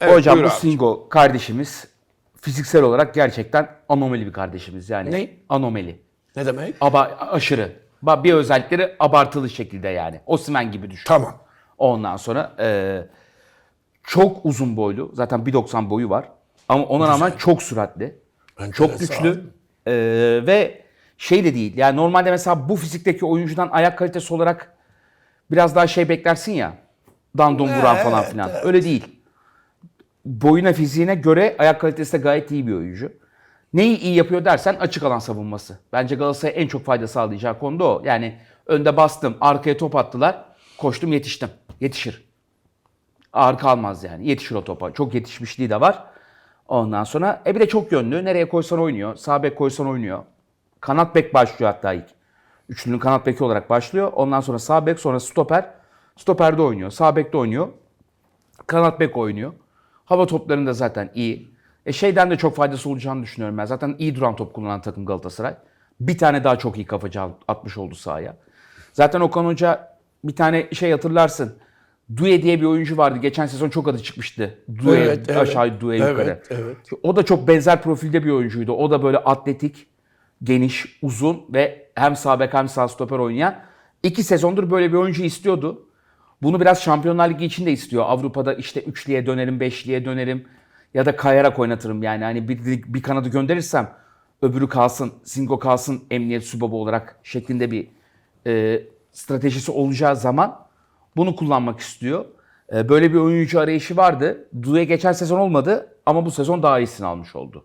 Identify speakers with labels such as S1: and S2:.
S1: Evet,
S2: Hocam bu
S1: abi.
S2: Singo kardeşimiz fiziksel olarak gerçekten anomali bir kardeşimiz yani.
S1: Ne?
S2: Anomali.
S1: Ne demek?
S2: Aba aşırı. Ba- Bir özellikleri abartılı şekilde yani. Osman gibi düşün.
S1: Tamam.
S2: Ondan sonra e, çok uzun boylu. Zaten 1.90 boyu var. Ama ona rağmen çok süratli. Çok
S1: Enteresan.
S2: güçlü. E, ve şey de değil. Yani normalde mesela bu fizikteki oyuncudan ayak kalitesi olarak biraz daha şey beklersin ya. Dandon vuran falan filan. Öyle değil. Boyuna fiziğine göre ayak kalitesi de gayet iyi bir oyuncu. Neyi iyi yapıyor dersen açık alan savunması. Bence Galatasaray'a en çok fayda sağlayacağı konu da o. Yani önde bastım, arkaya top attılar, koştum yetiştim. Yetişir. Ağır kalmaz yani. Yetişir o topa. Çok yetişmişliği de var. Ondan sonra e bir de çok yönlü. Nereye koysan oynuyor. Sağ bek koysan oynuyor. Kanat bek başlıyor hatta ilk. Üçlünün kanat beki olarak başlıyor. Ondan sonra sağ bek sonra stoper. Stoperde oynuyor. Sağ bekte oynuyor. Kanat bek oynuyor. Hava toplarında zaten iyi. E şeyden de çok faydası olacağını düşünüyorum ben. Zaten iyi duran top kullanan takım Galatasaray. Bir tane daha çok iyi kafacı atmış oldu sahaya. Zaten Okan Hoca bir tane şey hatırlarsın. Due diye bir oyuncu vardı. Geçen sezon çok adı çıkmıştı. Due
S1: Evet, evet.
S2: aşağı, Due yukarı.
S1: Evet, evet.
S2: O da çok benzer profilde bir oyuncuydu. O da böyle atletik, geniş, uzun ve hem sağ bek hem sağ stoper oynayan. İki sezondur böyle bir oyuncu istiyordu. Bunu biraz Şampiyonlar Ligi için de istiyor. Avrupa'da işte üçlüye dönerim, beşliye dönerim ya da kayarak oynatırım yani. Hani bir, bir kanadı gönderirsem öbürü kalsın, Singo kalsın emniyet subabı olarak şeklinde bir e, stratejisi olacağı zaman bunu kullanmak istiyor. E, böyle bir oyuncu arayışı vardı. Due geçen sezon olmadı ama bu sezon daha iyisini almış oldu.